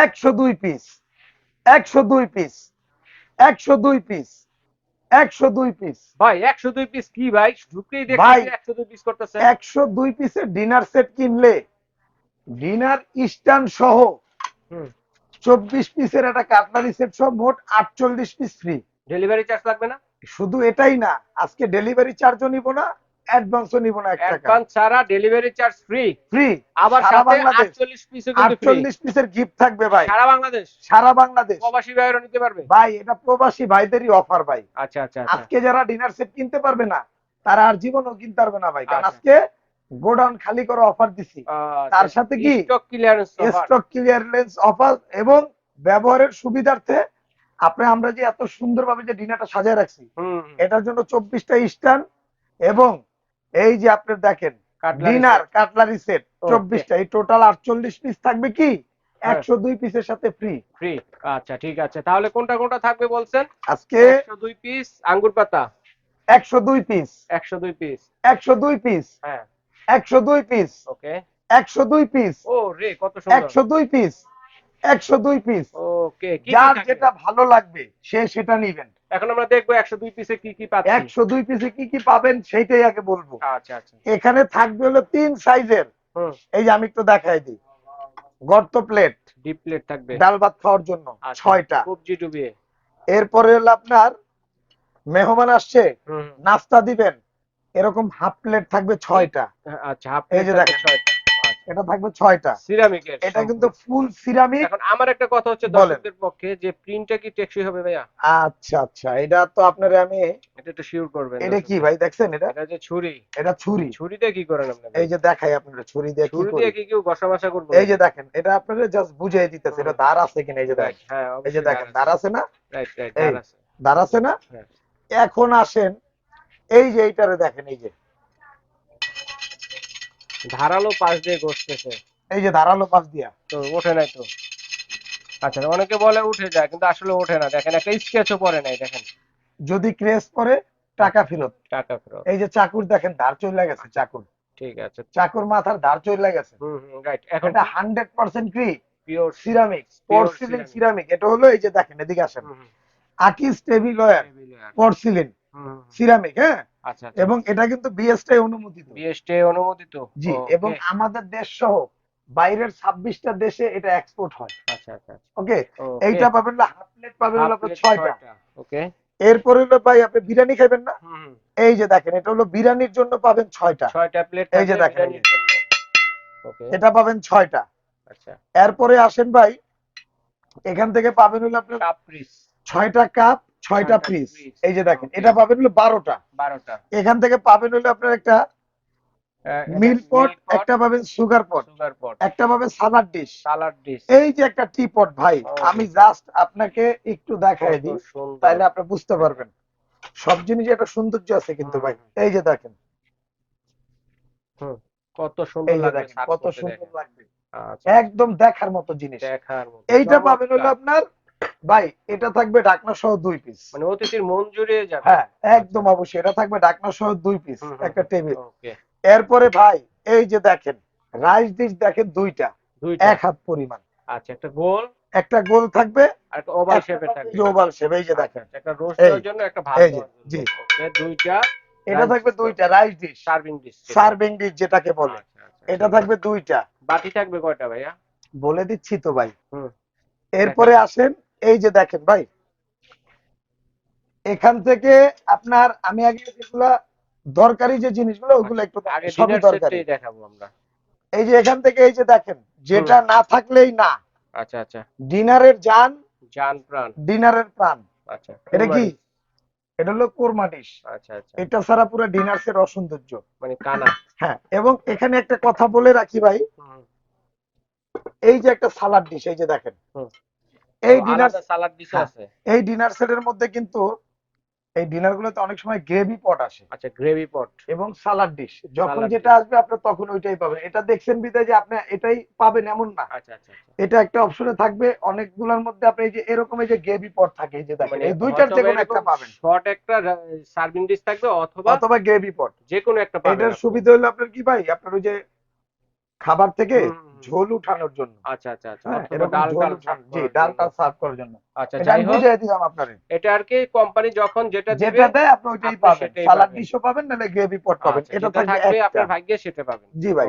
একশো দুই পিস একশো দুই পিস একশো দুই পিস একশো দুই পিস ভাই একশো দুই পিস কি ভাই? ঢুকতেই ভাই, একশো দুই পিস করতেছে একশো দুই পিসের ডিনার সেট কিনলে ডিনার স্ট্যান্ড সহ হুম। চব্বিশ পিসের একটা কাটলারি সেট সহ মোট আটচল্লিশ পিস ফ্রি ডেলিভারি চার্জ লাগবে না? শুধু এটাই না আজকে ডেলিভারি চার্জও নিব না অ্যাডভান্সও নিব না এক টাকা। অ্যাডভান্স ছাড়া ডেলিভারি চার্জ ফ্রি ফ্রি আবার সাথে 48 পিসও কিন্তু ফ্রি আটচল্লিশ পিসের গিফট থাকবে ভাই। সারা বাংলাদেশ? সারা বাংলাদেশ। প্রবাসী ভাইয়েরও নিতে পারবে? ভাই এটা প্রবাসী ভাইদেরই অফার ভাই। আচ্ছা আচ্ছা আচ্ছা। আজকে যারা ডিনার সেট কিনতে পারবে না তারা আর জীবনও কিনতে পারবে না ভাই। কারণ আচ্ছা। আজকে গোডাউন খালি করে অফার দিছি। তার সাথে কি? Stock clearance stock clearance offer এবং ব্যবহারের সুবিধার্থে আপনি আমরা যে এত সুন্দরভাবে যে ডিনারটা সাজায় রাখছি এটার জন্য চব্বিশটা স্ট্যান্ড এবং এই যে আপনি দেখেন ডিনার কাটলারি সেট চব্বিশটা এই টোটাল আটচল্লিশ পিস থাকবে কি? হ্যাঁ। একশো দুই পিসের সাথে ফ্রি ফ্রি আচ্ছা ঠিক আছে। তাহলে কোনটা কোনটা থাকবে বলছেন? আজকে 102 পিস আঙ্গুর পাতা। একশো দুই পিস 102 পিস একশো দুই পিস হ্যাঁ। একশো দুই পিস ওকে একশো দুই পিস ও রে কত সুন্দর। একশো দুই পিস একশো দুই পিস ওকে যার যেটা ভালো লাগবে সে সেটা নিবেন। এখন আমরা দেখব 102 পিসে কি কি পাচ্ছি। একশো দুই পিসে কি কি পাবেন সেইটাই আগে বলব। আচ্ছা আচ্ছা। এখানে থাকবে হলো তিন সাইজের। এই যে আমি একটু দেখাই দিই। গর্ত প্লেট ডিপ প্লেট থাকবে। ডাল ভাত খাওয়ার জন্য। আচ্ছা, ছয়টা। সবজি ডুবিয়ে। এরপরে হলো আপনার মেহমান আসছে। নাস্তা দিবেন। এরকম হাফ প্লেট থাকবে ছয়টা। আচ্ছা হাফ এই যে দেখেন। এটা থাকবে ছয়টা। সিরামিকের এটা কিন্তু ফুল সিরামিক। এখন আমার একটা কথা হচ্ছে দর্শকদের পক্ষে যে প্রিন্টটা কি টেকসই হবে ভাইয়া? আচ্ছা আচ্ছা। এটা তো আপনার আমি এটা একটু শিওর করবেন এটা কি ভাই দেখছেন এটা? এটা যে ছুরি। এটা ছুরি। ছুরি দিয়ে কি করেন আপনি এই যে দেখাই আপনারা ছুরি দিয়ে কি ছুরি দিয়ে কি কেউ ঘষা মশা করবে? এই যে দেখেন এটা আপনারা জাস্ট বুঝিয়ে দিতেছে এটা ধার আছে কিনা এই যে দেখেন। হ্যাঁ এই যে দেখেন ধার আছে। না? রাইট রাইট এই। ধার আছে না। এখন আসেন এই যে এইটারে দেখেন এই যে। ধারালো পাশ দিয়ে ঘষতেছে। এই যে ধারালো পাশ দিয়া। তো ওঠে নাই তো। আচ্ছা অনেকে বলে উঠে যায় কিন্তু আসলে ওঠে না। দেখেন একটা স্কেচও পড়ে নাই দেখেন। যদি ক্রেস করে টাকা ফেরত। টাকা ফেরত। এই যে চাকুর দেখেন ধার চলে গেছে চাকুর। ঠিক আছে। চাকুর মাথার ধার চলে গেছে। হুম হুম রাইট এখন এটা হান্ড্রেড পার্সেন্ট কি? পিওর সিরামিক পরসিলিন সিরামিক এটা হলো এই যে দেখেন এদিকে আসেন। আকিস টেবিলয়ার পরসিলিন সিরামিক হ্যাঁ? এবং এটা কিন্তু বিএসটাই অনুমোদিত। বিএসটি অনুমোদিত? জি এবং আমাদের দেশ সহ বাইরের ছাব্বিশটা দেশে এটা এক্সপোর্ট হয়। আচ্ছা আচ্ছা ওকে এইটা পাবেন না হাফ প্লেট পাবেন হলো আপনার ছয়টা। ওকে এরপরে হলো ভাই আপনি বিরিয়ানি খাবেন না? এই যে দেখেন এটা হলো বিরিয়ানির জন্য পাবেন ছয়টা। ছয়টা প্লেট এই যে দেখেন, এটা পাবেন ছয়টা। আচ্ছা। এরপরে আসেন ভাই এখান থেকে পাবেন হলো আপনার কাপ্রিস ছয়টা কাপ ছয়টা পিস এই যে দেখেন এটা পাবেন হলো বারোটা। বারোটা। এখান থেকে পাবেন হলো আপনার একটা মিল্ক পট একটা পাবেন সুগার পট। সুগার পট। একটা পাবেন সালাড ডিশ সালাড ডিশ এই যে একটা টি পট ভাই Oh. আমি জাস্ট আপনাকে একটু দেখাই দিই তাহলে আপনি বুঝতে পারবেন। সব জিনিসে একটা সৌন্দর্য আছে কিন্তু ভাই। এই যে দেখেন। কত সুন্দর লাগবে কত সুন্দর। লাগবে। আচ্ছা, একদম দেখার মতো জিনিস। দেখার মতো। এইটা পাবেন হলো আপনার ভাই এটা থাকবে ঢাকনা সহ দুই পিস মানে অতিথির মন জুড়িয়ে যাবে। হ্যাঁ একদম অবশ্যই এটা থাকবে ঢাকনা সহ দুই পিস একটা টেবিল ওকে এরপরে ভাই এই যে দেখেন রাইস ডিশ দেখেন দুইটা দুইটা। এক হাত পরিমাণ। আচ্ছা একটা গোল। একটা গোল থাকবে আর একটা ওভাল শেপের থাকবে। ওভাল শেপ এই যে দেখেন। আচ্ছা, একটা রোস্ট দেওয়ার জন্য একটা ভাত এই যে, জি। ওকে দুইটা। এটা থাকবে দুইটা rice dish serving dish serving dish যেটাকে বলে। আচ্ছা, এটা থাকবে দুইটা। বাটি থাকবে কয়টা ভাইয়া? বলে দিচ্ছি তো ভাই। হুম। এরপরে আসেন এই যে দেখেন ভাই এখান থেকে আপনার আমি আগে যেগুলা দরকারি যে জিনিসগুলো ওগুলো একটু সবই দরকারি। দেখাবো আমরা। এই যে এখান থেকে এই যে দেখেন যেটা না থাকলেই না। আচ্ছা আচ্ছা। ডিনারের জান জান প্রাণ। ডিনারের প্রাণ। আচ্ছা এটা কি? এটা হলো কোরমা ডিশ আচ্ছা আচ্ছা। এটা ছাড়া পুরো ডিনার সেট অসৌন্দর্য। মানে কানা। হ্যাঁ এবং এখানে একটা কথা বলে রাখি ভাই। এই যে একটা সালাড ডিশ এই যে দেখেন। হুম। এই ডিনার সালাড ডিশ। আছে? এই ডিনার সেটের মধ্যে কিন্তু এই ডিনার গুলোতে অনেক সময় গ্রেভি পট আসে। আচ্ছা গ্রেভি পট এবং সালাড ডিশ যখন যেটা আসবে আপনি তখন ওইটাই পাবেন। এটা দেখছেন বিদায় যে আপনি এটাই পাবেন এমন না। আচ্ছা আচ্ছা আচ্ছা। এটা একটা অপশনে থাকবে। অনেকগুলোর মধ্যে আপনি এই যে এরকম এই যে গ্রেভি পট থাকে এই যে দেখেন মানে এই দুইটার যে কোনো একটা পাবেন। শর্ট একটা সার্ভিং ডিশ থাকবে অথবা অথবা গ্রেভি পট যে কোনো একটা পাবেন এটার সুবিধা হলো আপনার কি ভাই? আপনার ওই যে খাবার থেকে ঝোল উঠানোর জন্য। আচ্ছা আচ্ছা আচ্ছা হ্যাঁ, জি ডালটা সার্ভ করার জন্য। আচ্ছা যাই হোক বুঝিয়ে দিলাম আপনারে। এটা আর কি কোম্পানি যখন যেটা দিবে যেটা দেয় আপনি ওইটাই পাবেন। সালাড পাবেন। ডিশও পাবেন নাহলে গ্রেভি পট পাবেন। এটা থাকবে আপনার ভাগ্যে সেটা পাবেন। জি ভাই।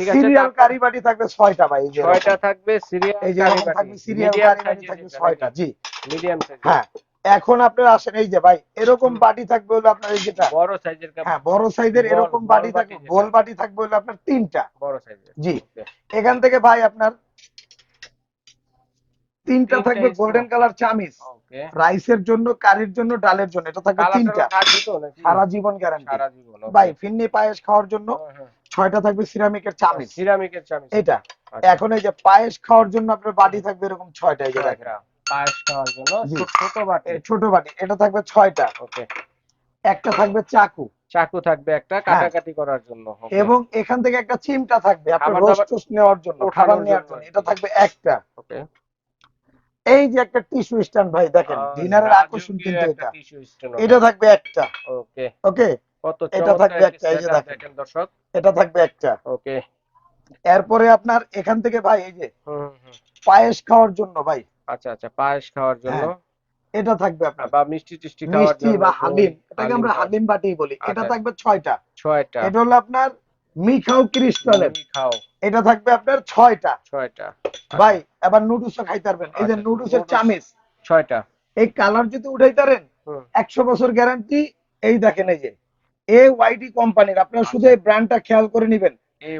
ঠিক আছে সিরিয়াল তারপর- কারি বাটি থাকবে ছয়টা ভাই এই যে এরকম। ছয়টা থাকবে সিরিয়াল এই থাকবে সিরিয়াল কারি বাটি থাকবে ছয়টা জি। মিডিয়াম সাইজ হ্যাঁ। এখন আপনারা আসেন এই যে ভাই এরকম বাটি থাকবে হলো আপনার এই যেটা। বড় সাইজের হ্যাঁ বড় সাইজের এরকম বাটি থাকবে গোল বাটি থাকবে হলো আপনার তিনটা। বড় সাইজের। জি। এখান থেকে ভাই আপনার তিনটা থাকবে গোল্ডেন কালার ওকে। রাইসের জন্য কারির জন্য ডালের জন্য এটা থাকবে তিনটা। সারা জীবন গ্যারান্টি সারা জীবন ভাই ফিন্নি পায়েস খাওয়ার জন্য হ্যাঁ। ছয়টা থাকবে সিরামিকের চামিচ। সিরামিকের চামচ। এটা। আচ্ছা। এখন এই যে পায়েস খাওয়ার জন্য আপনার বাটি থাকবে এরকম ছয়টা এই যে দেখেন। ছয়টা। পায়েস খাওয়ার জন্য ছোট- বাটি। ছোট বাটি। এটা থাকবে ছয়টা। ওকে। একটা থাকবে চাকু। চাকু থাকবে একটা কাটাকাটি করার জন্য। হ্যাঁ। এবং এখান থেকে একটা চিমটা থাকবে আপনার খাবার রোস্ট নেওয়ার জন্য খাবার নেওয়ার জন্য। এটা থাকবে একটা। ওকে। এই যে একটা টিস্যু স্ট্যান্ড ভাই দেখেন ডিনারের আকর্ষণ কিন্তু এটা। এটা থাকবে একটা। ওকে। ওকে? কত এটা থাকবে একটা, এই যে দেখেন। দর্শক। এটা থাকবে একটা। ওকে। এরপরে আপনার এখান থেকে ভাই এই যে পায়েস খাওয়ার জন্য ভাই আচ্ছা আচ্ছা পায়েস খাওয়ার জন্য? হ্যাঁ, এটা থাকবে আপনার। বা মিষ্টি টিষ্টি খাওয়ার মিষ্টি বা হালিম এটাকে আমরা হালিম বাটি বলি। এটা আচ্ছা। থাকবে ছয়টা। ছয়টা। এটা হলো আপনার মিখাও ক্রিস্টালের। মুড়ি খাও এটা থাকবে আপনার ছয়টা। ছয়টা। ভাই এবার নুডলসও খাইতে পারবেন। এই যে আচ্ছা, নুডলসের। চামিচ। ছয়টা। এই কালার যদি উঠাইতারেন হুম। একশো বছর গ্যারান্টি। এই দেখেন এই যে এ ওয়াইডি কোম্পানির। আপনারা শুধু আচ্ছা। এই ব্র্যান্ডটা খেয়াল করে নেবেন।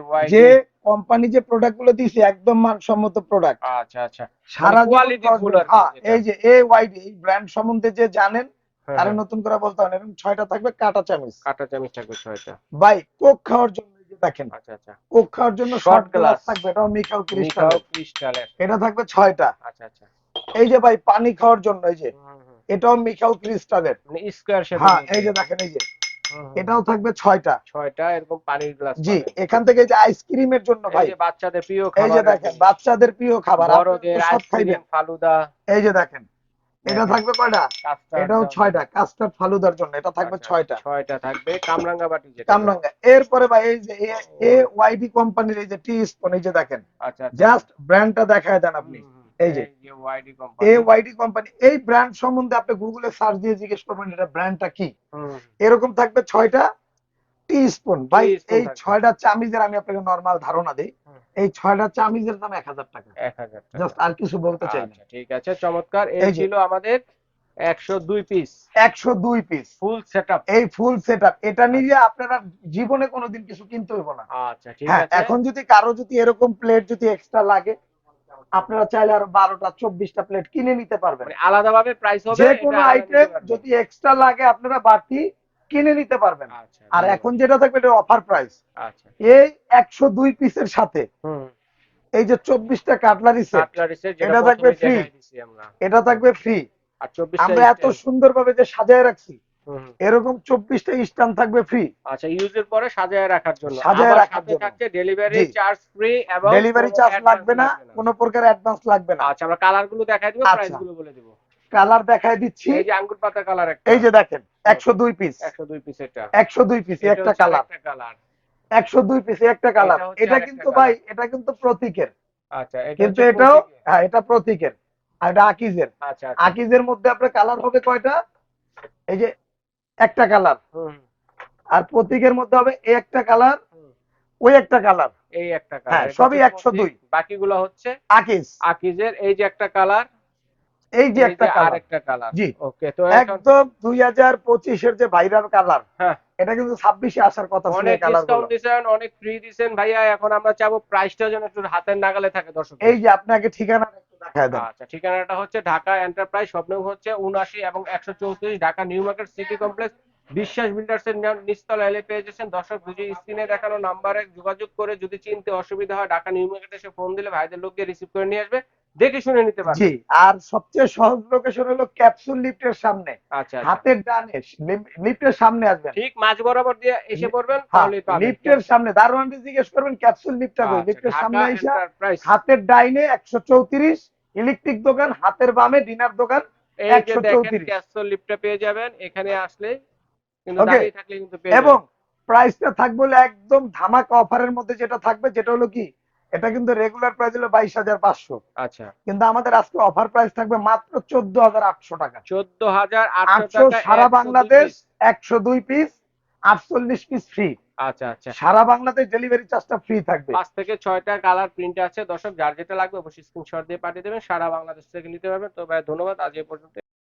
ওয়াই যে কোম্পানি যে প্রোডাক্টগুলো দিছে একদম মানসম্মত প্রোডাক্ট আচ্ছা আচ্ছা। সারা জীবন quality চলবে। full আর কি হ্যাঁ। এই যে এ ওয়াইডি এই ব্র্যান্ড সম্বন্ধে যে জানেন হ্যাঁ, আরে হ্যাঁ, নতুন করে বলতে হবে এরকম ছয়টা থাকবে কাটা চামিচ। কাঁটা চামচ থাকবে ছয়টা। ভাই কোক খাওয়ার জন্য এই যে দেখেন আচ্ছা আচ্ছা। কোক খাওয়ার জন্য শর্ট গ্লাস। থাকবে এটাও মিখাও মিঠাও ক্রিস্টাল এটা থাকবে ছয়টা। আচ্ছা আচ্ছা। এই যে ভাই পানি খাওয়ার জন্য এই যে। এটাও মিখাও ক্রিস্টালের মানে স্কোয়ার শেপ হ্যাঁ এই যে দেখেন এই যে। এটাও থাকবে ছয়টা। ছয়টা এরকম পানির গ্লাস জি এখান থেকে যে আইসক্রিমের জন্য ভাই বাচ্চাদের প্রিয় খাবার এই যে দেখেন বাচ্চাদের প্রিয় খাবার বড়দের আইসক্রিম ফালুদা। এই যে দেখেন এটা থাকবে কয়টা? এটাও ছয়টা কাস্টার্ড ফালুদার জন্য এটা থাকবে আচ্ছা, ছয়টা। ছয়টা থাকবে কামরাঙ্গা বাটি যেটা। কামরাঙ্গা এরপরে ভাই এই যে এ ওয়াইডি কোম্পানির এই যে টি স্পুন এই যে দেখেন। আচ্ছা আচ্ছা। জাস্ট ব্র্যান্ডটা দেখায় দেন আপনি। এই যে। কোম্পানি ওয়াইডি কোম্পানি এই ব্র্যান্ড সম্বন্ধে আপনি গুগলে সার্চ দিয়ে জিজ্ঞেস করবেন এটা ব্র্যান্ডটা কি? এরকম থাকবে ছয়টা টি স্পুন ভাই এই ছয়টা চামিজের আমি আপনাকে নর্মাল ধারণা দিই এই ছয়টা চামিজের দাম এক হাজার টাকা। এক হাজার জাস্ট আর কিছু বলতে চাই না। আচ্ছা ঠিক আছে চমৎকার। এই ছিল আমাদের একশো দুই পিস একশো দুই পিস ফুল সেট এই ফুল সেট এটা নিয়ে আপনারা জীবনে কোনোদিন কিছু কিনতে হইব না। আচ্ছা ঠিক হ্যাঁ আছে। এখন যদি কারও যদি এরকম প্লেট যদি এক্সট্রা লাগে আপনারা চাইলে আরও বারোটা চব্বিশটা প্লেট কিনে নিতে পারবেন। মানে আলাদাভাবে প্রাইস হবে যে কোনো আইটেম যদি এক্সট্রা লাগে আপনারা বাড়তি কিনে নিতে পারবেন। আচ্ছা আর এখন যেটা থাকবে এটা অফার প্রাইস আচ্ছা। এই একশো দুই পিসের সাথে এই যে চব্বিশটা কাটলারি সেট এটা থাকবে ফ্রি এটা থাকবে ফ্রি আর 24 আমরা এত সুন্দরভাবে যে সাজায় রাখছি এরকম চব্বিশটা স্ট্যান্ড থাকবে ফ্রি আচ্ছা ইউজের পরে সাজায় রাখার জন্য। সাজায় রাখার জন্য। থাকছে ডেলিভারি চার্জ ফ্রি এবং ডেলিভারি চার্জ লাগবে না কোনো প্রকার অ্যাডভান্স লাগবে না। আচ্ছা আমরা কালারগুলো দেখাই দিব আচ্ছা। প্রাইসগুলো বলে দিব। কালার দেখায় দিচ্ছি। এই যে আঙ্গুর পাতা কালার একটা। এই যে দেখেন একশো দুই পিস 102 পিস এটা। একশো দুই পিস একটা কালার একটা কালার একশো দুই পিস একটা কালার এটা কিন্তু ভাই এটা কিন্তু প্রতীকের। আচ্ছা এটা কিন্তু এটাও হ্যাঁ এটা প্রতীকের। আর এটা আকিজের। আচ্ছা আচ্ছা। আকিজের মধ্যে আপনার কালার হবে কয়টা? এই যে একটা কালার। আর প্রতীকের মধ্যে হবে এই একটা কালার ওই একটা কালার। এই একটা হ্যাঁ, কালার সবই 102 বাকিগুলো হচ্ছে আকিজ। আকিজের এই যে একটা কালার এই যে একটা কালার। একটা কালার। জি। ওকে তো একদম দুই হাজার পঁচিশের যে ভাইরাল কালার হ্যাঁ। এটা কিন্তু ছাব্বিশে আসার কথা ছিল অনেক ডিসকাউন্ট অনেক ফ্রি দিছেন। ভাইয়া এখন আমরা চাবো প্রাইসটা যেন একটু হাতের নাগালে থাকে দর্শক এই যে আপনাকে ঠিকানা আচ্ছা ঠিকানাটা হচ্ছে ঢাকা এন্টারপ্রাইজ স্বপ্ন হচ্ছে উনআশি এবং একশো চৌত্রিশ Dhaka new market city complex. Biswas builders এর নিচতলা এলে পেয়ে যাচ্ছেন দর্শক বুঝে স্ক্রিনে দেখানো নাম্বারে যোগাযোগ করে যদি চিনতে অসুবিধা হয় ঢাকা নিউ মার্কেট এসে ফোন দিলে ভাইদের লোককে রিসিভ করে নিয়ে আসবে দেখে শুনে নিতে পারবে। জি আর সবচেয়ে সহজ লোকেশন হলো ক্যাপসুল লিফটের সামনে। আচ্ছা আচ্ছা। হাতের ডানে লিফটের সামনে আসবেন। ঠিক মাঝ বরাবর দিয়ে এসে পড়বেন হ্যাঁ, তাহলেই পাবেন। লিফটের সামনে দারোয়ানকে জিজ্ঞেস করবেন ক্যাপসুল লিফটটা কই? আচ্ছা, লিফটের সামনে ঢাকা আইসা এন্টারপ্রাইজ হাতের ডাইনে একশো চৌত্রিশ ইলেকট্রিক দোকান হাতের বামে ডিনার দোকান এই যে 134 দেখেন ক্যাস্টর লিফটটা পেয়ে যাবেন এখানে আসলে কিন্তু পেয়ে এবং প্রাইসটা থাকবে একদম ধামাকা অফারের মধ্যে যেটা থাকবে যেটা হলো কি? এটা কিন্তু রেগুলার প্রাইস হলো বাইশ হাজার পাঁচশো। আচ্ছা। কিন্তু আমাদের আজকে অফার প্রাইস থাকবে মাত্র চোদ্দ হাজার আটশো টাকা। চোদ্দ হাজার আটশো সারা বাংলাদেশ একশো দুই পিস আটচল্লিশ পিস ফ্রি আচ্ছা আচ্ছা। সারা বাংলাদেশ ডেলিভারি চার্জটা ফ্রি থাকবে। পাঁচ থেকে ছয়টা কালার প্রিন্ট আছে। দর্শক যার যেটা লাগবে অবশ্যই স্ক্রিনশট দিয়ে পাঠিয়ে দেবেন। সারা বাংলাদেশ থেকে নিতে পারবেন। তো ভাই ধন্যবাদ। আজ এই পর্যন্ত